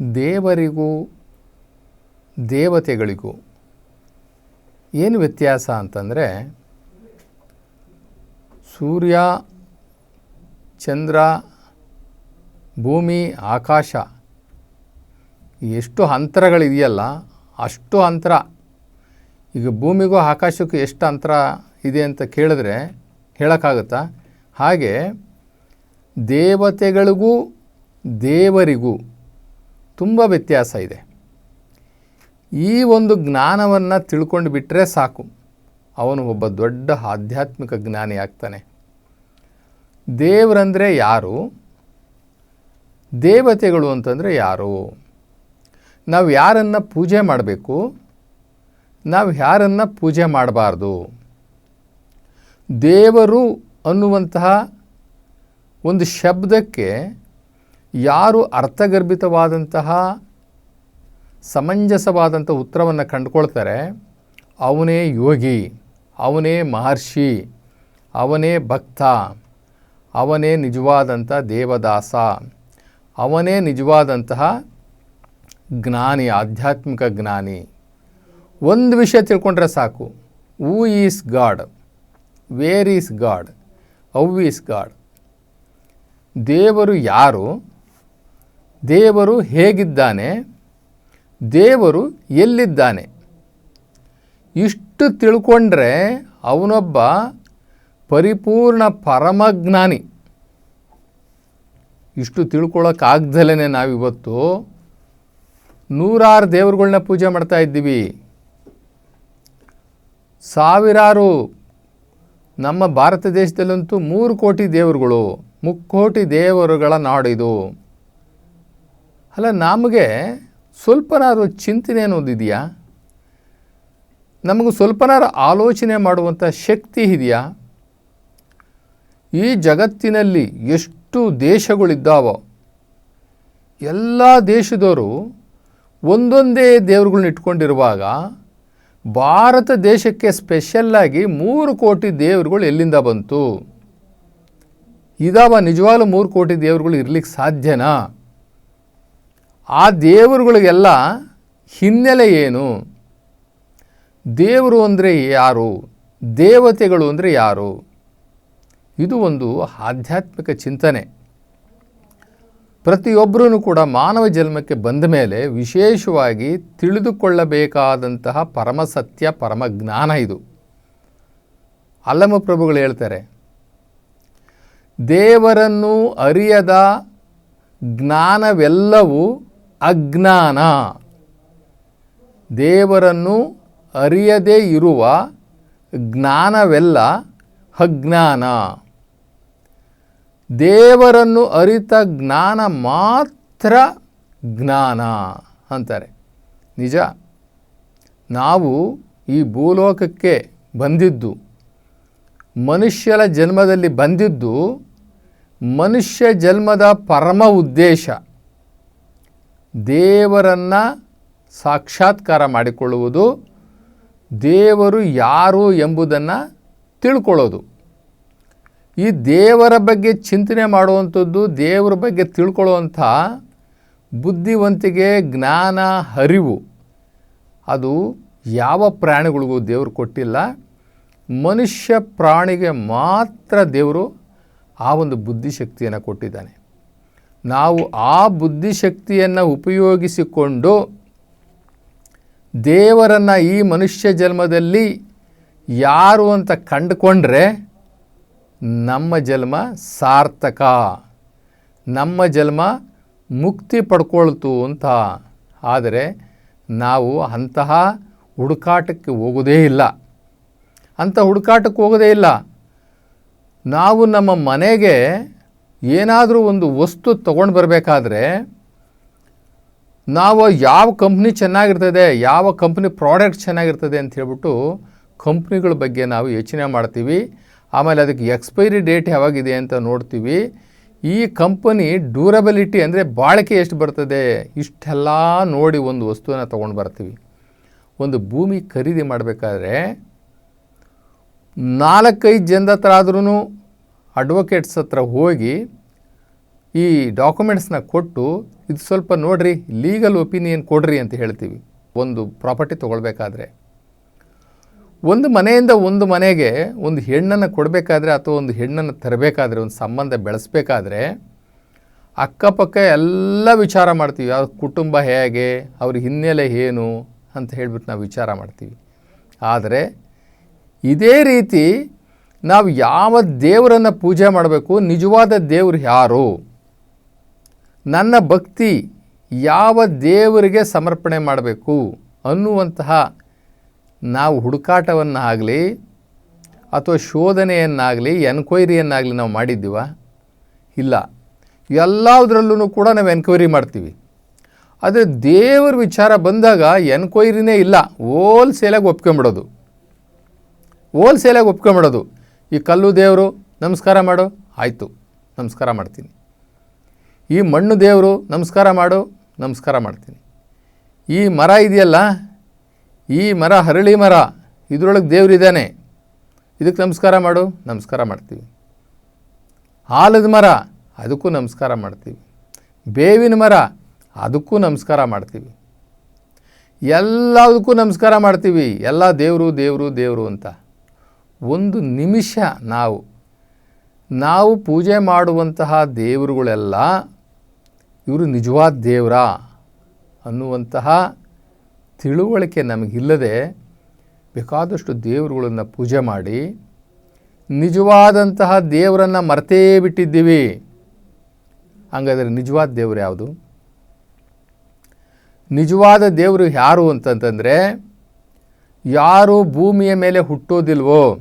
ದೇವರಿಗೂ, ದೇವತೆಗಳಿಗೂ ಏನು ವ್ಯತ್ಯಾಸ ಅಂತಂದರೆ ಸೂರ್ಯ, ಚಂದ್ರ, ಭೂಮಿ, ಆಕಾಶ ಎಷ್ಟು ಅಂತರಗಳಿದೆಯಲ್ಲ ಅಷ್ಟು ಅಂತರ. ಈಗ ಭೂಮಿಗೂ ಆಕಾಶಕ್ಕೂ ಎಷ್ಟು ಅಂತರ ಇದೆ ಅಂತ ಕೇಳಿದ್ರೆ ಹೇಳೋಕ್ಕಾಗುತ್ತಾ? ಹಾಗೆ ದೇವತೆಗಳಿಗೂ, ದೇವರಿಗೂ ತುಂಬ ವ್ಯತ್ಯಾಸ ಇದೆ. ಈ ಒಂದು ಜ್ಞಾನವನ್ನು ತಿಳ್ಕೊಂಡು ಬಿಟ್ಟರೆ ಸಾಕು. ಅವನು ಒಬ್ಬ ದೊಡ್ಡ ಆಧ್ಯಾತ್ಮಿಕ ಜ್ಞಾನಿ ಆಗ್ತಾನೆ. ದೇವರಂದರೆ ಯಾರು? ದೇವತೆಗಳು ಅಂತಂದರೆ ಯಾರು? ನಾವು ಯಾರನ್ನು ಪೂಜೆ ಮಾಡಬೇಕು? ನಾವು ಯಾರನ್ನು ಪೂಜೆ ಮಾಡಬಾರ್ದು? ದೇವರು ಅನ್ನುವಂತಹ ಒಂದು ಶಬ್ದಕ್ಕೆ ಯಾರು ಅರ್ಥಗರ್ಭಿತವಾದಂತಹ ಸಮಂಜಸವಾದಂಥ ಉತ್ತರವನ್ನು ಕಂಡುಕೊಳ್ತಾರೆ, ಅವನೇ ಯೋಗಿ, ಅವನೇ ಮಹರ್ಷಿ, ಅವನೇ ಭಕ್ತ, ಅವನೇ ನಿಜವಾದಂಥ ದೇವದಾಸ, ಅವನೇ ನಿಜವಾದಂತಹ ಜ್ಞಾನಿ, ಆಧ್ಯಾತ್ಮಿಕ ಜ್ಞಾನಿ. ಒಂದು ವಿಷಯ ತಿಳ್ಕೊಂಡ್ರೆ ಸಾಕು. Who is God where is God how is God ದೇವರು ಯಾರು? ದೇವರು ಹೇಗಿದ್ದಾನೆ? ದೇವರು ಎಲ್ಲಿದ್ದಾನೆ? ಇಷ್ಟು ತಿಳ್ಕೊಂಡ್ರೆ ಅವನೊಬ್ಬ ಪರಿಪೂರ್ಣ ಪರಮಜ್ಞಾನಿ. ಇಷ್ಟು ತಿಳ್ಕೊಳ್ಳೋಕ್ಕಾಗ್ದಲೇ ನಾವಿವತ್ತು? ನೂರಾರು ದೇವರುಗಳನ್ನ ಪೂಜೆ ಮಾಡ್ತಾ ಇದ್ದೀವಿ. ಸಾವಿರಾರು ನಮ್ಮ ಭಾರತ ದೇಶದಲ್ಲಂತೂ ಮೂರು ಕೋಟಿ ದೇವರುಗಳು, ಮುಕ್ಕೋಟಿ ದೇವರುಗಳ ನಾಡು ಇದು ಅಲ್ಲ, ನಮಗೆ ಸ್ವಲ್ಪನಾದ್ರು ಚಿಂತನೆ ಅನ್ನೋದಿದೆಯಾ ನಮಗೂ ಸ್ವಲ್ಪನಾರು ಆಲೋಚನೆ ಮಾಡುವಂಥ ಶಕ್ತಿ ಇದೆಯಾ? ಈ ಜಗತ್ತಿನಲ್ಲಿ ಎಷ್ಟು ದೇಶಗಳಿದ್ದಾವೋ, ಎಲ್ಲ ದೇಶದವರು ಒಂದೊಂದೇ ದೇವರುಗಳನ್ನ ಇಟ್ಕೊಂಡಿರುವಾಗ ಭಾರತ ದೇಶಕ್ಕೆ ಸ್ಪೆಷಲ್ಲಾಗಿ ಮೂರು ಕೋಟಿ ದೇವರುಗಳು ಎಲ್ಲಿಂದ ಬಂತು? ಇದಾವ ನಿಜವಾಗ್ಲೂ ಮೂರು ಕೋಟಿ ದೇವರುಗಳು ಇರಲಿಕ್ಕೆ ಸಾಧ್ಯನಾ? ಆ ದೇವರುಗಳಿಗೆಲ್ಲ ಹಿನ್ನೆಲೆ ಏನು? ದೇವರು ಅಂದರೆ ಯಾರು? ದೇವತೆಗಳು ಅಂದರೆ ಯಾರು? ಇದು ಒಂದು ಆಧ್ಯಾತ್ಮಿಕ ಚಿಂತನೆ. ಪ್ರತಿಯೊಬ್ಬರೂ ಕೂಡ ಮಾನವ ಜನ್ಮಕ್ಕೆ ಬಂದ ಮೇಲೆ ವಿಶೇಷವಾಗಿ ತಿಳಿದುಕೊಳ್ಳಬೇಕಾದಂತಹ ಪರಮಸತ್ಯ ಪರಮಜ್ಞಾನ ಇದು. ಅಲ್ಲಮ ಪ್ರಭುಗಳು ಹೇಳ್ತಾರೆ, ದೇವರನ್ನು ಅರಿಯದ ಜ್ಞಾನವೆಲ್ಲವೂ ಅಜ್ಞಾನ. ದೇವರನ್ನು ಅರಿಯದೇ ಇರುವ ಜ್ಞಾನವೆಲ್ಲ ಅಜ್ಞಾನ. ದೇವರನ್ನು ಅರಿತ ಜ್ಞಾನ ಮಾತ್ರ ಜ್ಞಾನ ಅಂತಾರೆ. ನಿಜ? ನಾವು ಈ ಭೂಲೋಕಕ್ಕೆ ಬಂದಿದ್ದು, ಮನುಷ್ಯರ ಜನ್ಮದಲ್ಲಿ ಬಂದಿದ್ದು ಮನುಷ್ಯ ಜನ್ಮದ ಪರಮ ಉದ್ದೇಶ. ದೇವರನ್ನು ಸಾಕ್ಷಾತ್ಕಾರ ಮಾಡಿಕೊಳ್ಳುವುದು, ದೇವರು ಯಾರು ಎಂಬುದನ್ನು ತಿಳ್ಕೊಳ್ಳೋದು. ಈ ದೇವರ ಬಗ್ಗೆ ಚಿಂತನೆ ಮಾಡುವಂಥದ್ದು, ದೇವರ ಬಗ್ಗೆ ತಿಳ್ಕೊಳ್ಳುವಂಥ ಬುದ್ಧಿವಂತಿಕೆ, ಜ್ಞಾನ, ಅರಿವು, ಅದು ಯಾವ ಪ್ರಾಣಿಗಳಿಗೂ ದೇವರು ಕೊಟ್ಟಿಲ್ಲ. ಮನುಷ್ಯ ಪ್ರಾಣಿಗೆ ಮಾತ್ರ ದೇವರು ಆ ಒಂದು ಬುದ್ಧಿಶಕ್ತಿಯನ್ನು ಕೊಟ್ಟಿದ್ದಾನೆ. ನಾವು ಆ ಬುದ್ಧಿಶಕ್ತಿಯನ್ನು ಉಪಯೋಗಿಸಿಕೊಂಡು ದೇವರನ್ನು ಈ ಮನುಷ್ಯ ಜನ್ಮದಲ್ಲಿ ಯಾರು ಅಂತ ಕಂಡುಕೊಂಡ್ರೆ ನಮ್ಮ ಜನ್ಮ ಸಾರ್ಥಕ, ನಮ್ಮ ಜನ್ಮ ಮುಕ್ತಿ ಪಡ್ಕೊಳ್ತು ಅಂತ. ಆದರೆ ನಾವು ಅಂತಹ ಹುಡುಕಾಟಕ್ಕೆ ಹೋಗೋದೇ ಇಲ್ಲ. ಅಂಥ ಹುಡುಕಾಟಕ್ಕೆ ಹೋಗೋದೇ ಇಲ್ಲ. ನಾವು ನಮ್ಮ ಮನೆಗೆ ಏನಾದರೂ ಒಂದು ವಸ್ತು ತೊಗೊಂಡು ಬರಬೇಕಾದ್ರೆ ನಾವು ಯಾವ ಕಂಪ್ನಿ ಚೆನ್ನಾಗಿರ್ತದೆ, ಯಾವ ಕಂಪ್ನಿ ಪ್ರಾಡಕ್ಟ್ ಚೆನ್ನಾಗಿರ್ತದೆ ಅಂತ ಹೇಳ್ಬಿಟ್ಟು ಕಂಪ್ನಿಗಳ ಬಗ್ಗೆ ನಾವು ಯೋಚನೆ ಮಾಡ್ತೀವಿ. ಆಮೇಲೆ ಅದಕ್ಕೆ ಎಕ್ಸ್ಪೈರಿ ಡೇಟ್ ಯಾವಾಗಿದೆ ಅಂತ ನೋಡ್ತೀವಿ. ಈ ಕಂಪನಿ ಡ್ಯೂರಬಿಲಿಟಿ ಅಂದರೆ ಬಾಳಿಕೆ ಎಷ್ಟು ಬರ್ತದೆ, ಇಷ್ಟೆಲ್ಲ ನೋಡಿ ಒಂದು ವಸ್ತುವನ್ನು ತೊಗೊಂಡು ಬರ್ತೀವಿ. ಒಂದು ಭೂಮಿ ಖರೀದಿ ಮಾಡಬೇಕಾದ್ರೆ ನಾಲ್ಕೈದು ಜನದ ಹತ್ರ ಆದ್ರೂ ಅಡ್ವೊಕೇಟ್ಸ್ ಹತ್ರ ಹೋಗಿ ಈ ಡಾಕ್ಯುಮೆಂಟ್ಸ್ನ ಕೊಟ್ಟು, ಇದು ಸ್ವಲ್ಪ ನೋಡಿರಿ ಲೀಗಲ್ ಒಪಿನಿಯನ್ ಕೊಡ್ರಿ ಅಂತ ಹೇಳ್ತೀವಿ. ಒಂದು ಪ್ರಾಪರ್ಟಿ ತೊಗೊಳ್ಬೇಕಾದ್ರೆ. ಒಂದು ಮನೆಯಿಂದ ಒಂದು ಮನೆಗೆ ಒಂದು ಹೆಣ್ಣನ್ನು ಕೊಡಬೇಕಾದ್ರೆ ಅಥವಾ ಒಂದು ಹೆಣ್ಣನ್ನು ತರಬೇಕಾದ್ರೆ, ಒಂದು ಸಂಬಂಧ ಬೆಳೆಸ್ಬೇಕಾದ್ರೆ, ಅಕ್ಕಪಕ್ಕ ಎಲ್ಲ ವಿಚಾರ ಮಾಡ್ತೀವಿ. ಅವ್ರ ಕುಟುಂಬ ಹೇಗೆ, ಅವ್ರ ಹಿನ್ನೆಲೆ ಏನು ಅಂತ ಹೇಳ್ಬಿಟ್ಟು ನಾವು ವಿಚಾರ ಮಾಡ್ತೀವಿ. ಆದರೆ, ಇದೇ ರೀತಿ ನಾವು ಯಾವ ದೇವರನ್ನು ಪೂಜೆ ಮಾಡಬೇಕು? ನಿಜವಾದ ದೇವರು ಯಾರು? ನನ್ನ ಭಕ್ತಿ ಯಾವ ದೇವರಿಗೆ ಸಮರ್ಪಣೆ ಮಾಡಬೇಕು? ಅನ್ನುವಂತಹ ನಾವು ಹುಡುಕಾಟವನ್ನಾಗಲಿ ಅಥವಾ ಶೋಧನೆಯನ್ನಾಗಲಿ, ಎನ್ಕ್ವೈರಿಯನ್ನಾಗಲಿ ನಾವು ಮಾಡಿದ್ದೀವ? ಇಲ್ಲ. ಎಲ್ಲದರಲ್ಲೂ ಕೂಡ ನಾವು ಎನ್ಕ್ವೈರಿ ಮಾಡ್ತೀವಿ. ಆದರೆ ದೇವರ ವಿಚಾರ ಬಂದಾಗ ಎನ್ಕ್ವೈರಿನೇ ಇಲ್ಲ. ಹೋಲ್ಸೇಲಾಗಿ ಒಪ್ಕೊಂಬಿಡೋದು. ಹೋಲ್ಸೇಲಾಗಿ ಒಪ್ಕೊಂಬಿಡೋದು. ಈ ಕಲ್ಲು ದೇವರು ನಮಸ್ಕಾರ ಮಾಡು. ಆಯಿತು, ನಮಸ್ಕಾರ ಮಾಡ್ತೀನಿ. ಈ ಮಣ್ಣು ದೇವರು ನಮಸ್ಕಾರ ಮಾಡು, ನಮಸ್ಕಾರ ಮಾಡ್ತೀನಿ. ಈ ಮರ ಇದೆಯಲ್ಲ, ಈ ಮರ ಹರಳಿ ಮರ, ಇದರೊಳಗೆ ದೇವರಿದ್ದಾನೆ ಇದಕ್ಕೆ ನಮಸ್ಕಾರ ಮಾಡು, ನಮಸ್ಕಾರ ಮಾಡ್ತೀವಿ. ಆಲದ ಮರ, ಅದಕ್ಕೂ ನಮಸ್ಕಾರ ಮಾಡ್ತೀವಿ. ಬೇವಿನ ಮರ, ಅದಕ್ಕೂ ನಮಸ್ಕಾರ ಮಾಡ್ತೀವಿ. ಎಲ್ಲದಕ್ಕೂ ನಮಸ್ಕಾರ ಮಾಡ್ತೀವಿ. ಎಲ್ಲ ದೇವರು ದೇವರು ದೇವರು ಅಂತ. ಒಂದು ನಿಮಿಷ ನಾವು. ನಾವು ಪೂಜೆ ಮಾಡುವಂತಹ ದೇವರುಗಳೆಲ್ಲ ಇವರು ನಿಜವಾದ ದೇವರ ಅನ್ನುವಂತಹ ತಿಳುವಳಿಕೆ ನಮಗಿಲ್ಲದೆ ಬೇಕಾದಷ್ಟು ದೇವರುಗಳನ್ನು ಪೂಜೆ ಮಾಡಿ ನಿಜವಾದಂತಹ ದೇವರನ್ನು ಮರೆತೇ ಬಿಟ್ಟಿದ್ದೀವಿ. ಹಾಗಾದರೆ ನಿಜವಾದ ದೇವರು ಯಾವುದು? ನಿಜವಾದ ದೇವರು ಯಾರು ಅಂತಂತಂದರೆ ಯಾರು ಭೂಮಿಯ ಮೇಲೆ ಹುಟ್ಟೋದಿಲ್ವೋ,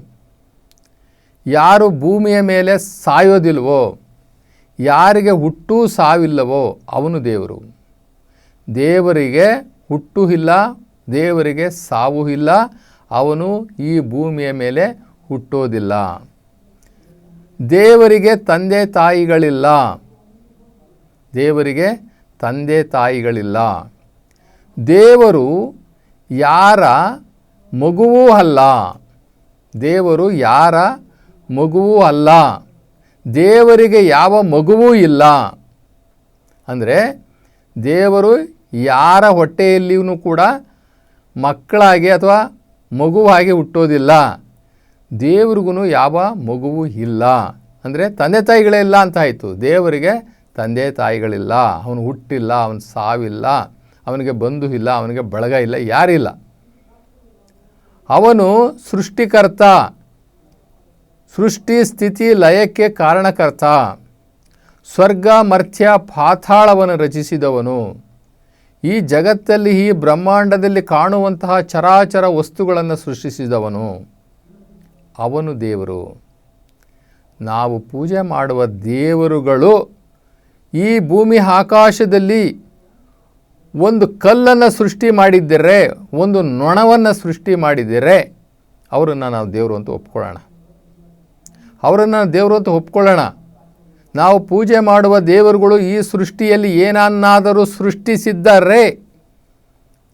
ಯಾರು ಭೂಮಿಯ ಮೇಲೆ ಸಾಯೋದಿಲ್ವೋ, ಯಾರಿಗೆ ಹುಟ್ಟು ಸಾವಿಲ್ಲವೋ ಅವನು ದೇವರು. ದೇವರಿಗೆ ಹುಟ್ಟು ಇಲ್ಲ, ದೇವರಿಗೆ ಸಾವು ಇಲ್ಲ, ಅವನು ಈ ಭೂಮಿಯ ಮೇಲೆ ಹುಟ್ಟೋದಿಲ್ಲ. ದೇವರಿಗೆ ತಂದೆ ತಾಯಿಗಳಿಲ್ಲ. ದೇವರಿಗೆ ತಂದೆ ತಾಯಿಗಳಿಲ್ಲ. ದೇವರು ಯಾರ ಮಗುವೂ ಅಲ್ಲ. ದೇವರು ಯಾರ ಮಗುವೂ ಅಲ್ಲ. ದೇವರಿಗೆ ಯಾವ ಮಗುವೂ ಇಲ್ಲ. ಅಂದರೆ ದೇವರು ಯಾರ ಹೊಟ್ಟೆಯಲ್ಲಿಯೂ ಕೂಡ ಮಕ್ಕಳಾಗಿ ಅಥವಾ ಮಗುವಾಗಿ ಹುಟ್ಟೋದಿಲ್ಲ. ದೇವ್ರಿಗೂ ಯಾವ ಮಗುವೂ ಇಲ್ಲ. ಅಂದರೆ ತಂದೆ ತಾಯಿಗಳೇ ಇಲ್ಲ ಅಂತ ಆಯಿತು. ದೇವರಿಗೆ ತಂದೆ ತಾಯಿಗಳಿಲ್ಲ. ಅವನು ಹುಟ್ಟಿಲ್ಲ, ಅವನು ಸಾವಿಲ್ಲ, ಅವನಿಗೆ ಬಂಧು ಇಲ್ಲ, ಅವನಿಗೆ ಬಳಗ ಇಲ್ಲ, ಯಾರಿಲ್ಲ. ಅವನು ಸೃಷ್ಟಿಕರ್ತ. ಸೃಷ್ಟಿ ಸ್ಥಿತಿ ಲಯಕ್ಕೆ ಕಾರಣಕರ್ತ. ಸ್ವರ್ಗ ಮರ್ಥ್ಯ ಪಾತಾಳವನ್ನು ರಚಿಸಿದವನು. ಈ ಜಗತ್ತಲ್ಲಿ ಈ ಬ್ರಹ್ಮಾಂಡದಲ್ಲಿ ಕಾಣುವಂತಹ ಚರಾಚರ ವಸ್ತುಗಳನ್ನು ಸೃಷ್ಟಿಸಿದವನು. ಅವನು ದೇವರು. ನಾವು ಪೂಜೆ ಮಾಡುವ ದೇವರುಗಳು ಈ ಭೂಮಿ ಆಕಾಶದಲ್ಲಿ ಒಂದು ಕಲ್ಲನ್ನು ಸೃಷ್ಟಿ ಮಾಡಿದ್ದರೆ ಒಂದು ನೊಣವನ್ನು ಸೃಷ್ಟಿ ಮಾಡಿದರೆ ಅವರನ್ನು ನಾವು ದೇವರು ಅಂತ ಒಪ್ಕೊಳ್ಳೋಣ. ಅವರನ್ನು ದೇವರು ಅಂತ ಒಪ್ಕೊಳ್ಳೋಣ. ನಾವು ಪೂಜೆ ಮಾಡುವ ದೇವರುಗಳು ಈ ಸೃಷ್ಟಿಯಲ್ಲಿ ಏನನ್ನಾದರೂ ಸೃಷ್ಟಿಸಿದ್ದಾರೆ.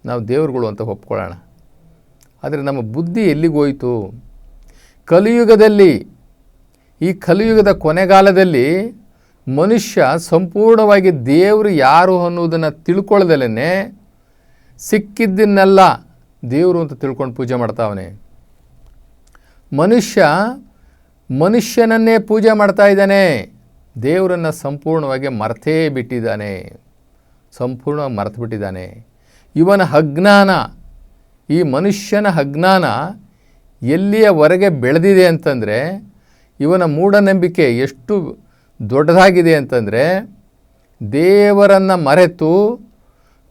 ನಾವು ದೇವರುಗಳು ಅಂತ ಒಪ್ಕೊಳ್ಳೋಣ. ಆದರೆ ನಮ್ಮ ಬುದ್ಧಿ ಎಲ್ಲಿಗೋಯಿತು ಕಲಿಯುಗದಲ್ಲಿ. ಈ ಕಲಿಯುಗದ ಕೊನೆಗಾಲದಲ್ಲಿ ಮನುಷ್ಯ ಸಂಪೂರ್ಣವಾಗಿ ದೇವರು ಯಾರು ಅನ್ನೋದನ್ನು ತಿಳ್ಕೊಳ್ಳದಲೇ ಸಿಕ್ಕಿದ್ದನ್ನೆಲ್ಲ ದೇವರು ಅಂತ ತಿಳ್ಕೊಂಡು ಪೂಜೆ ಮಾಡ್ತಾವನೆ. ಮನುಷ್ಯ ಮನುಷ್ಯನನ್ನೇ ಪೂಜೆ ಮಾಡ್ತಾ ಇದ್ದಾನೆ. ದೇವರನ್ನು ಸಂಪೂರ್ಣವಾಗಿ ಮರೆತೇ ಬಿಟ್ಟಿದ್ದಾನೆ. ಸಂಪೂರ್ಣವಾಗಿ ಮರೆತು ಬಿಟ್ಟಿದ್ದಾನೆ. ಇವನ ಅಜ್ಞಾನ, ಈ ಮನುಷ್ಯನ ಅಜ್ಞಾನ ಎಲ್ಲಿಯವರೆಗೆ ಬೆಳೆದಿದೆ ಅಂತಂದರೆ ಇವನ ಮೂಢನಂಬಿಕೆ ಎಷ್ಟು ದೊಡ್ಡದಾಗಿದೆ ಅಂತಂದರೆ ದೇವರನ್ನು ಮರೆತು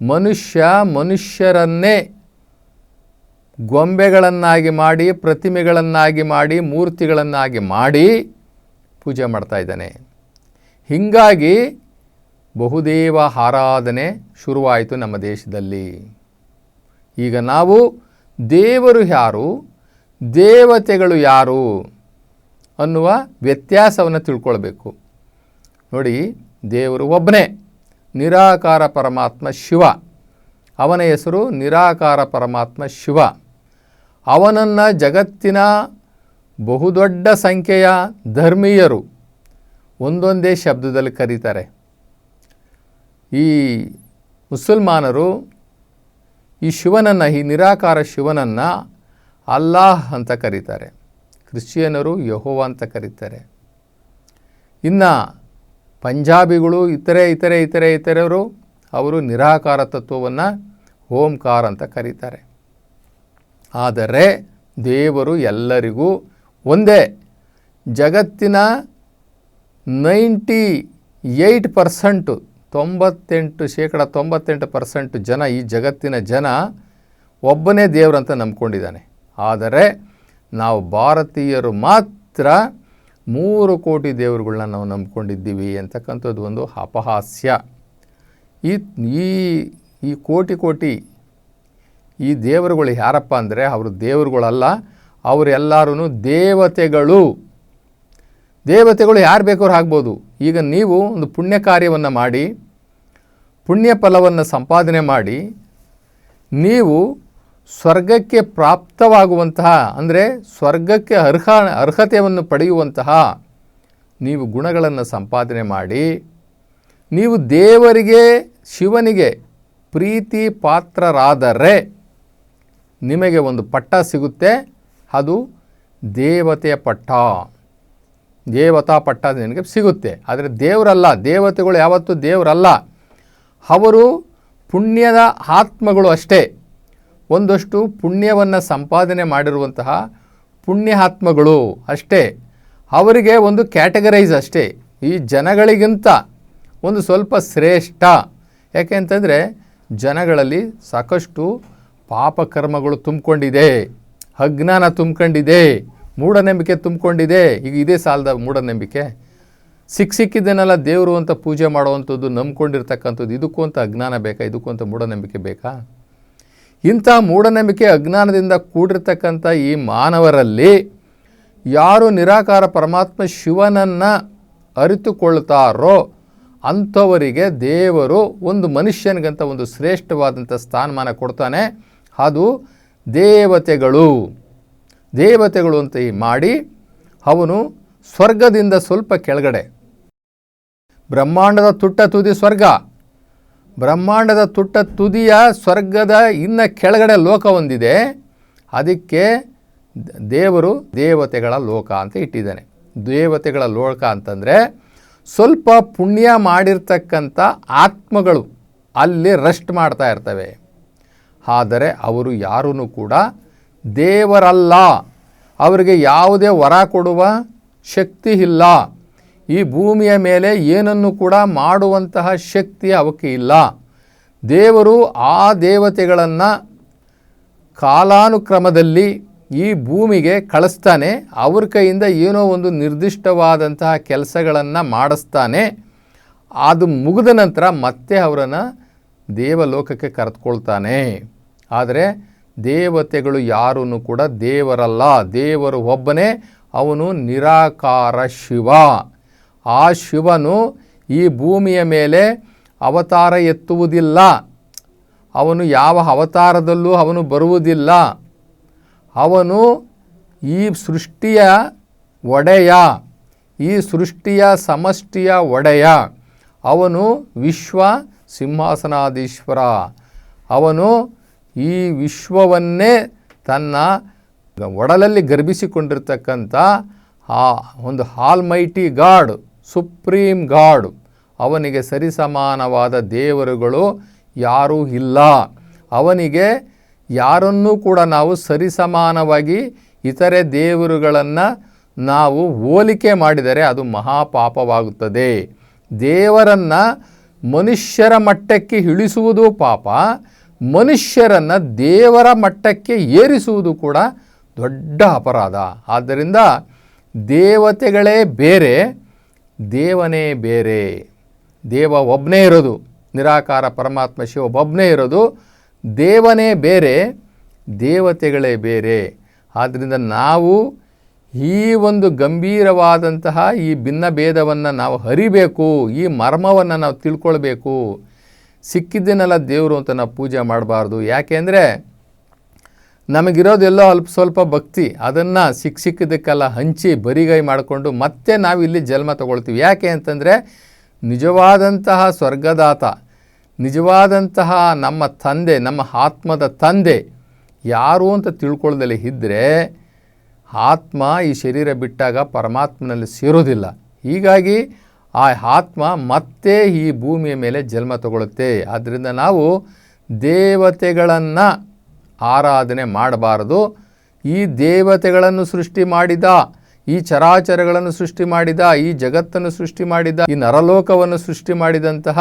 ಮನುಷ್ಯ ಮನುಷ್ಯರನ್ನೇ ಗೊಂಬೆಗಳನ್ನಾಗಿ ಮಾಡಿ, ಪ್ರತಿಮೆಗಳನ್ನಾಗಿ ಮಾಡಿ, ಮೂರ್ತಿಗಳನ್ನಾಗಿ ಮಾಡಿ ಪೂಜೆ ಮಾಡ್ತಾ ಇದ್ದಾನೆ. ಹೀಗಾಗಿ ಬಹುದೇವ ಆರಾಧನೆ ಶುರುವಾಯಿತು ನಮ್ಮ ದೇಶದಲ್ಲಿ. ಈಗ ನಾವು ದೇವರು ಯಾರು, ದೇವತೆಗಳು ಯಾರು ಅನ್ನುವ ವ್ಯತ್ಯಾಸವನ್ನು ತಿಳ್ಕೊಳ್ಬೇಕು. ನೋಡಿ, ದೇವರು ಒಬ್ಬನೇ, ನಿರಾಕಾರ ಪರಮಾತ್ಮ ಶಿವ. ಅವನ ಹೆಸರು ನಿರಾಕಾರ ಪರಮಾತ್ಮ ಶಿವ. ಅವನನ್ನು ಜಗತ್ತಿನ ಬಹುದೊಡ್ಡ ಸಂಖ್ಯೆಯ ಧರ್ಮೀಯರು ಒಂದೊಂದೇ ಶಬ್ದದಲ್ಲಿ ಕರೀತಾರೆ. ಈ ಮುಸಲ್ಮಾನರು ಈ ಶಿವನನ್ನು, ಈ ನಿರಾಕಾರ ಶಿವನನ್ನು ಅಲ್ಲಾಹ್ ಅಂತ ಕರೀತಾರೆ. ಕ್ರಿಶ್ಚಿಯನರು ಯಹೋವ ಅಂತ ಕರೀತಾರೆ. ಇನ್ನು ಪಂಜಾಬಿಗಳು ಇತರೆ ಇತರೆ ಇತರೆ, ಇತರರು ಅವರು ನಿರಾಕಾರ ತತ್ವವನ್ನು ಓಂಕಾರ ಅಂತ ಕರೀತಾರೆ. ಆದರೆ ದೇವರು ಎಲ್ಲರಿಗೂ ಒಂದೇ, ಜಗತ್ತಿನ ನೈಂಟಿ ಏಯ್ಟ್ ಪರ್ಸೆಂಟು, ತೊಂಬತ್ತೆಂಟು ಶೇಕಡ ತೊಂಬತ್ತೆಂಟು ಪರ್ಸೆಂಟ್ ಜನ ಈ ಜಗತ್ತಿನ ಜನ ಒಬ್ಬನೇ ದೇವರಂತ ನಂಬ್ಕೊಂಡಿದ್ದಾನೆ. ಆದರೆ ನಾವು ಭಾರತೀಯರು ಮಾತ್ರ ಮೂರು ಕೋಟಿ ದೇವರುಗಳನ್ನ ನಾವು ನಂಬ್ಕೊಂಡಿದ್ದೀವಿ ಅಂತಕ್ಕಂಥದ್ದು ಒಂದು ಅಪಹಾಸ್ಯ. ಈ ಈ ಕೋಟಿ ಕೋಟಿ ಈ ದೇವರುಗಳು ಯಾರಪ್ಪ ಅಂದರೆ ಅವರು ದೇವರುಗಳಲ್ಲ ಅವರೆಲ್ಲರೂ ದೇವತೆಗಳು. ದೇವತೆಗಳು ಯಾರು ಬೇಕಾದ್ರೂ ಆಗ್ಬೋದು. ಈಗ ನೀವು ಒಂದು ಪುಣ್ಯ ಕಾರ್ಯವನ್ನು ಮಾಡಿ, ಪುಣ್ಯ ಫಲವನ್ನು ಸಂಪಾದನೆ ಮಾಡಿ, ನೀವು ಸ್ವರ್ಗಕ್ಕೆ ಪ್ರಾಪ್ತವಾಗುವಂತಹ, ಅಂದರೆ ಸ್ವರ್ಗಕ್ಕೆ ಅರ್ಹ, ಅರ್ಹತೆಯನ್ನು ಪಡೆಯುವಂತಹ ನೀವು ಗುಣಗಳನ್ನು ಸಂಪಾದನೆ ಮಾಡಿ, ನೀವು ದೇವರಿಗೆ, ಶಿವನಿಗೆ ಪ್ರೀತಿ ಪಾತ್ರರಾದರೆ ನಿಮಗೆ ಒಂದು ಪಟ್ಟ ಸಿಗುತ್ತೆ, ಅದು ದೇವತೆಯ ಪಟ್ಟ. ದೇವತಾ ಪಟ್ಟ ನಿನಗೆ ಸಿಗುತ್ತೆ. ಆದರೆ ದೇವರಲ್ಲ, ದೇವತೆಗಳು ಯಾವತ್ತೂ ದೇವರಲ್ಲ. ಅವರು ಪುಣ್ಯದ ಆತ್ಮಗಳು ಅಷ್ಟೇ. ಒಂದಷ್ಟು ಪುಣ್ಯವನ್ನು ಸಂಪಾದನೆ ಮಾಡಿರುವಂತಹ ಪುಣ್ಯಾತ್ಮಗಳು ಅಷ್ಟೇ. ಅವರಿಗೆ ಒಂದು ಕ್ಯಾಟಗರೈಸ್ ಅಷ್ಟೇ. ಈ ಜನಗಳಿಗಿಂತ ಒಂದು ಸ್ವಲ್ಪ ಶ್ರೇಷ್ಠ. ಯಾಕೆ ಅಂತಂದರೆ ಜನಗಳಲ್ಲಿ ಸಾಕಷ್ಟು ಪಾಪಕರ್ಮಗಳು ತುಂಬಿಕೊಂಡಿದೆ. ಅಜ್ಞಾನ ತುಂಬ್ಕೊಂಡಿದೆ. ಮೂಢನಂಬಿಕೆ ತುಂಬಿಕೊಂಡಿದೆ. ಈಗ ಇದೇ ಸಾಲದ ಮೂಢನಂಬಿಕೆ. ಸಿಕ್ಕ ಸಿಕ್ಕಿದ್ದನ್ನೆಲ್ಲ ದೇವರು ಅಂತ ಪೂಜೆ ಮಾಡುವಂಥದ್ದು ನಂಬ್ಕೊಂಡಿರ್ತಕ್ಕಂಥದ್ದು ಇದಕ್ಕೂ ಅಂತ ಅಜ್ಞಾನ ಬೇಕಾ? ಇದಕ್ಕೂ ಅಂತ ಮೂಢನಂಬಿಕೆ ಬೇಕಾ? ಇಂಥ ಮೂಢನಂಬಿಕೆ ಅಜ್ಞಾನದಿಂದ ಕೂಡಿರ್ತಕ್ಕಂಥ ಈ ಮಾನವರಲ್ಲಿ ಯಾರು ನಿರಾಕಾರ ಪರಮಾತ್ಮ ಶಿವನನ್ನು ಅರಿತುಕೊಳ್ತಾರೋ ಅಂಥವರಿಗೆ ದೇವರು ಒಂದು ಮನುಷ್ಯನಿಗಂತ ಒಂದು ಶ್ರೇಷ್ಠವಾದಂಥ ಸ್ಥಾನಮಾನ ಕೊಡ್ತಾನೆ. ಅದು ದೇವತೆಗಳು. ದೇವತೆಗಳು ಅಂತ ಈ ಮಾಡಿ ಅವನು ಸ್ವರ್ಗದಿಂದ ಸ್ವಲ್ಪ ಕೆಳಗಡೆ. ಬ್ರಹ್ಮಾಂಡದ ತುಟ್ಟ ತುದಿ ಸ್ವರ್ಗ. ಬ್ರಹ್ಮಾಂಡದ ತುಟ್ಟ ತುದಿಯ ಸ್ವರ್ಗದ ಇನ್ನ ಕೆಳಗಡೆ ಲೋಕ ಹೊಂದಿದೆ. ಅದಕ್ಕೆ ದೇವರು ದೇವತೆಗಳ ಲೋಕ ಅಂತ ಇಟ್ಟಿದ್ದಾನೆ. ದೇವತೆಗಳ ಲೋಕ ಅಂತಂದರೆ ಸ್ವಲ್ಪ ಪುಣ್ಯ ಮಾಡಿರ್ತಕ್ಕಂಥ ಆತ್ಮಗಳು ಅಲ್ಲಿ ರೆಸ್ಟ್ ಮಾಡ್ತಾ ಇರ್ತವೆ. ಆದರೆ ಅವರು ಯಾರೂ ಕೂಡ ದೇವರಲ್ಲ. ಅವರಿಗೆ ಯಾವುದೇ ವರ ಕೊಡುವ ಶಕ್ತಿ ಇಲ್ಲ. ಈ ಭೂಮಿಯ ಮೇಲೆ ಏನನ್ನು ಕೂಡ ಮಾಡುವಂತಹ ಶಕ್ತಿ ಅವಕ್ಕೆ ಇಲ್ಲ. ದೇವರು ಆ ದೇವತೆಗಳನ್ನು ಕಾಲಾನುಕ್ರಮದಲ್ಲಿ ಈ ಭೂಮಿಗೆ ಕಳಿಸ್ತಾನೆ, ಅವ್ರ ಕೈಯಿಂದ ಏನೋ ಒಂದು ನಿರ್ದಿಷ್ಟವಾದಂತಹ ಕೆಲಸಗಳನ್ನು ಮಾಡಿಸ್ತಾನೆ. ಅದು ಮುಗಿದ ನಂತರ ಮತ್ತೆ ಅವರನ್ನು ದೇವಲೋಕಕ್ಕೆ ಕರೆದುಕೊಳ್ತಾನೆ. ಆದರೆ ದೇವತೆಗಳು ಯಾರೂ ಕೂಡ ದೇವರಲ್ಲ, ದೇವರು ಒಬ್ಬನೇ, ಅವನು ನಿರಾಕಾರ ಶಿವ. ಆ ಶಿವನು ಈ ಭೂಮಿಯ ಮೇಲೆ ಅವತಾರ ಎತ್ತುವುದಿಲ್ಲ. ಅವನು ಯಾವ ಅವತಾರದಲ್ಲೂ ಅವನು ಬರುವುದಿಲ್ಲ. ಅವನು ಈ ಸೃಷ್ಟಿಯ ಒಡೆಯ, ಈ ಸೃಷ್ಟಿಯ ಸಮಷ್ಟಿಯ ಒಡೆಯ. ಅವನು ವಿಶ್ವ ಸಿಂಹಾಸನಾಧೀಶ್ವರ. ಅವನು ಈ ವಿಶ್ವವನ್ನೇ ತನ್ನ ಒಡಲಲ್ಲಿ ಗರ್ಭಿಸಿಕೊಂಡಿರ್ತಕ್ಕಂಥ ಆ ಒಂದು ಹಾಲ್ಮೈಟಿ ಗಾಡ್. ಸುಪ್ರೀಂ ಗಾಡ್ ಅವನಿಗೆ ಸರಿಸಮಾನವಾದ ದೇವರುಗಳು ಯಾರೂ ಇಲ್ಲ. ಅವನಿಗೆ ಯಾರನ್ನೂ ಕೂಡ ನಾವು ಸರಿಸಮಾನವಾಗಿ ಇತರೆ ದೇವರುಗಳನ್ನು ನಾವು ಹೋಲಿಕೆ ಮಾಡಿದರೆ ಅದು ಮಹಾಪಾಪವಾಗುತ್ತದೆ. ದೇವರನ್ನು ಮನುಷ್ಯರ ಮಟ್ಟಕ್ಕೆ ಇಳಿಸುವುದು ಪಾಪ. ಮನುಷ್ಯರನ್ನು ದೇವರ ಮಟ್ಟಕ್ಕೆ ಏರಿಸುವುದು ಕೂಡ ದೊಡ್ಡ ಅಪರಾಧ. ಆದ್ದರಿಂದ ದೇವತೆಗಳೇ ಬೇರೆ ದೇವನೇ ಬೇರೆ. ದೇವ ಒಬ್ಬನೇ ಇರೋದು. ನಿರಾಕಾರ ಪರಮಾತ್ಮ ಶಿವ ಒಬ್ಬನೇ ಇರೋದು. ದೇವನೇ ಬೇರೆ, ದೇವತೆಗಳೇ ಬೇರೆ. ಆದ್ದರಿಂದ ನಾವು ಈ ಒಂದು ಗಂಭೀರವಾದಂತಹ ಈ ಭಿನ್ನ ಭೇದವನ್ನು ನಾವು ಹರಿಬೇಕು, ಈ ಮರ್ಮವನ್ನು ನಾವು ತಿಳ್ಕೊಳ್ಬೇಕು. ಸಿಕ್ಕಿದ್ದನ್ನೆಲ್ಲ ದೇವರು ಅಂತ ನಾವು ಪೂಜೆ ಮಾಡಬಾರ್ದು. ಯಾಕೆ ಅಂದರೆ ನಮಗಿರೋದೆಲ್ಲೋ ಅಲ್ಪ ಸ್ವಲ್ಪ ಭಕ್ತಿ, ಅದನ್ನು ಸಿಕ್ಕ ಸಿಕ್ಕಿದ್ದಕ್ಕೆಲ್ಲ ಹಂಚಿ ಬರಿಗೈ ಮಾಡಿಕೊಂಡು ಮತ್ತೆ ನಾವು ಇಲ್ಲಿ ಜನ್ಮ ತಗೊಳ್ತೀವಿ. ಯಾಕೆ ಅಂತಂದರೆ ನಿಜವಾದಂತಹ ಸ್ವರ್ಗದಾತ, ನಿಜವಾದಂತಹ ನಮ್ಮ ತಂದೆ, ನಮ್ಮ ಆತ್ಮದ ತಂದೆ ಯಾರು ಅಂತ ತಿಳ್ಕೊಳ್ದಲೇ ಇದ್ದರೆ ಆತ್ಮ ಈ ಶರೀರ ಬಿಟ್ಟಾಗ ಪರಮಾತ್ಮನಲ್ಲಿ ಸೇರೋದಿಲ್ಲ. ಹೀಗಾಗಿ ಆ ಆತ್ಮ ಮತ್ತೆ ಈ ಭೂಮಿಯ ಮೇಲೆ ಜನ್ಮ ತಗೊಳ್ಳುತ್ತೆ ಆದ್ದರಿಂದ ನಾವು ದೇವತೆಗಳನ್ನು ಆರಾಧನೆ ಮಾಡಬಾರದು. ಈ ದೇವತೆಗಳನ್ನು ಸೃಷ್ಟಿ ಮಾಡಿದ, ಈ ಚರಾಚರಗಳನ್ನು ಸೃಷ್ಟಿ ಮಾಡಿದ, ಈ ಜಗತ್ತನ್ನು ಸೃಷ್ಟಿ ಮಾಡಿದ, ಈ ನರಲೋಕವನ್ನು ಸೃಷ್ಟಿ ಮಾಡಿದಂತಹ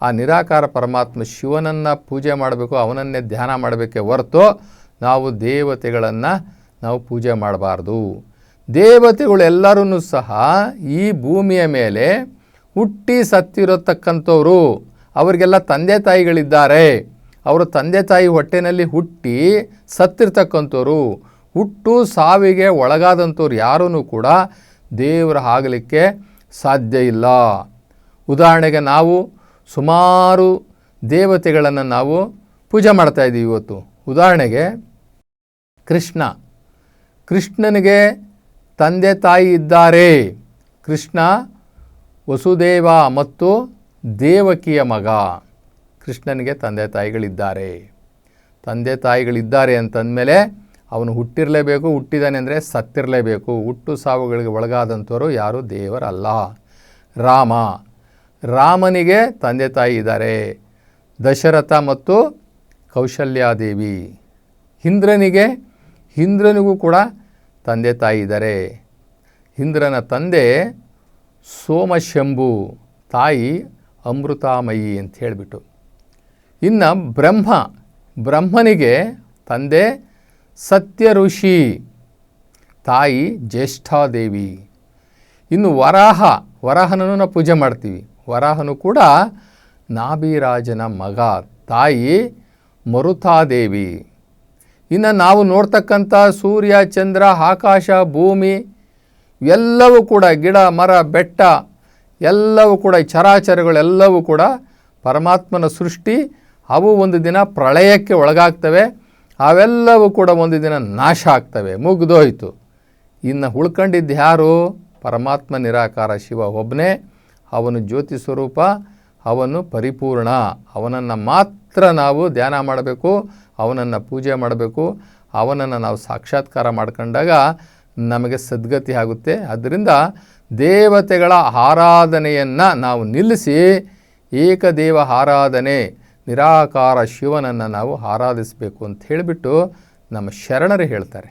ಆ ನಿರಾಕಾರ ಪರಮಾತ್ಮ ಶಿವನನ್ನು ಪೂಜೆ ಮಾಡಬೇಕು, ಅವನನ್ನೇ ಧ್ಯಾನ ಮಾಡಬೇಕೇ ಹೊರತು ನಾವು ದೇವತೆಗಳನ್ನು ನಾವು ಪೂಜೆ ಮಾಡಬಾರ್ದು. ದೇವತೆಗಳೆಲ್ಲರೂ ಸಹ ಈ ಭೂಮಿಯ ಮೇಲೆ ಹುಟ್ಟಿ ಸತ್ತಿರತಕ್ಕಂಥವರು. ಅವರಿಗೆಲ್ಲ ತಂದೆ ತಾಯಿಗಳಿದ್ದಾರೆ. ಅವರು ತಂದೆ ತಾಯಿ ಹೊಟ್ಟೆನಲ್ಲಿ ಹುಟ್ಟಿ ಸತ್ತಿರ್ತಕ್ಕಂಥವ್ರು. ಹುಟ್ಟು ಸಾವಿಗೆ ಒಳಗಾದಂಥವ್ರು ಯಾರೂ ಕೂಡ ದೇವರ ಆಗಲಿಕ್ಕೆ ಸಾಧ್ಯ ಇಲ್ಲ. ಉದಾಹರಣೆಗೆ ನಾವು ಸುಮಾರು ದೇವತೆಗಳನ್ನು ನಾವು ಪೂಜೆ ಮಾಡ್ತಾ ಇದ್ದೀವಿ ಇವತ್ತು. ಉದಾಹರಣೆಗೆ ಕೃಷ್ಣ. ಕೃಷ್ಣನಿಗೆ ತಂದೆ ತಾಯಿ ಇದ್ದಾರೆ. ಕೃಷ್ಣ ವಸುದೇವ ಮತ್ತು ದೇವಕಿಯ ಮಗ. ಕೃಷ್ಣನಿಗೆ ತಂದೆ ತಾಯಿಗಳಿದ್ದಾರೆ. ತಂದೆ ತಾಯಿಗಳಿದ್ದಾರೆ ಅಂತಂದಮೇಲೆ ಅವನು ಹುಟ್ಟಿರಲೇಬೇಕು, ಹುಟ್ಟಿದಾನೆ ಅಂದರೆ ಸತ್ತಿರಲೇಬೇಕು. ಹುಟ್ಟು ಸಾವುಗಳಿಗೆ ಒಳಗಾದಂಥವರು ಯಾರು? ದೇವರಲ್ಲ. ರಾಮ. ರಾಮನಿಗೆ ತಂದೆ ತಾಯಿ ಇದ್ದಾರೆ. ದಶರಥ ಮತ್ತು ಕೌಶಲ್ಯಾದೇವಿ. ಇಂದ್ರನಿಗೆ, ಇಂದ್ರನಿಗೂ ಕೂಡ ತಂದೆ ತಾಯಿ ಇದ್ದಾರೆ. ಇಂದ್ರನ ತಂದೆ ಸೋಮಶಂಭು, ತಾಯಿ ಅಮೃತಾಮಯಿ ಅಂತ ಹೇಳಿಬಿಟ್ಟು. ಇನ್ನು ಬ್ರಹ್ಮ, ಬ್ರಹ್ಮನಿಗೆ ತಂದೆ ಸತ್ಯ ಋಷಿ ತಾಯಿ ಜ್ಯೇಷ್ಠಾದೇವಿ. ಇನ್ನು ವರಾಹ, ವರಾಹನನ್ನು ನಾವು ಪೂಜೆ ಮಾಡ್ತೀವಿ. ವರಾಹನು ಕೂಡ ನಾಭಿರಾಜನ ಮಗ, ತಾಯಿ ಮರುತಾದೇವಿ. ಇನ್ನು ನಾವು ನೋಡ್ತಕ್ಕಂಥ ಸೂರ್ಯ, ಚಂದ್ರ, ಆಕಾಶ, ಭೂಮಿ, ಎಲ್ಲವೂ ಕೂಡ ಗಿಡ, ಮರ, ಬೆಟ್ಟ, ಎಲ್ಲವೂ ಕೂಡ ಚರಾಚರಗಳೆಲ್ಲವೂ ಕೂಡ ಪರಮಾತ್ಮನ ಸೃಷ್ಟಿ ಅವು ಒಂದು ದಿನ ಪ್ರಳಯಕ್ಕೆ ಒಳಗಾಗ್ತವೆ, ಅವೆಲ್ಲವೂ ಕೂಡ ಒಂದು ದಿನ ನಾಶ ಆಗ್ತವೆ, ಮುಗಿದೋಯ್ತು. ಇನ್ನು ಉಳ್ಕೊಂಡಿದ್ದು ಯಾರು? ಪರಮಾತ್ಮ ನಿರಾಕಾರ ಶಿವ ಒಬ್ಬನೇ ಅವನು ಜ್ಯೋತಿ ಸ್ವರೂಪ, ಅವನು ಪರಿಪೂರ್ಣ. ಅವನನ್ನು ಮಾತ್ರ ನಾವು ಧ್ಯಾನ ಮಾಡಬೇಕು, ಅವನನ್ನು ಪೂಜೆ ಮಾಡಬೇಕು, ಅವನನ್ನು ನಾವು ಸಾಕ್ಷಾತ್ಕಾರ ಮಾಡ್ಕೊಂಡಾಗ ನಮಗೆ ಸದ್ಗತಿ ಆಗುತ್ತೆ. ಅದರಿಂದ ದೇವತೆಗಳ ಆರಾಧನೆಯನ್ನು ನಾವು ನಿಲ್ಲಿಸಿ, ಏಕದೇವ ಆರಾಧನೆ. ನಿರಾಕಾರ ಶಿವನನ್ನು ನಾವು ಆರಾಧಿಸಬೇಕು ಅಂತ ಹೇಳಿಬಿಟ್ಟು ನಮ್ಮ ಶರಣರು ಹೇಳ್ತಾರೆ.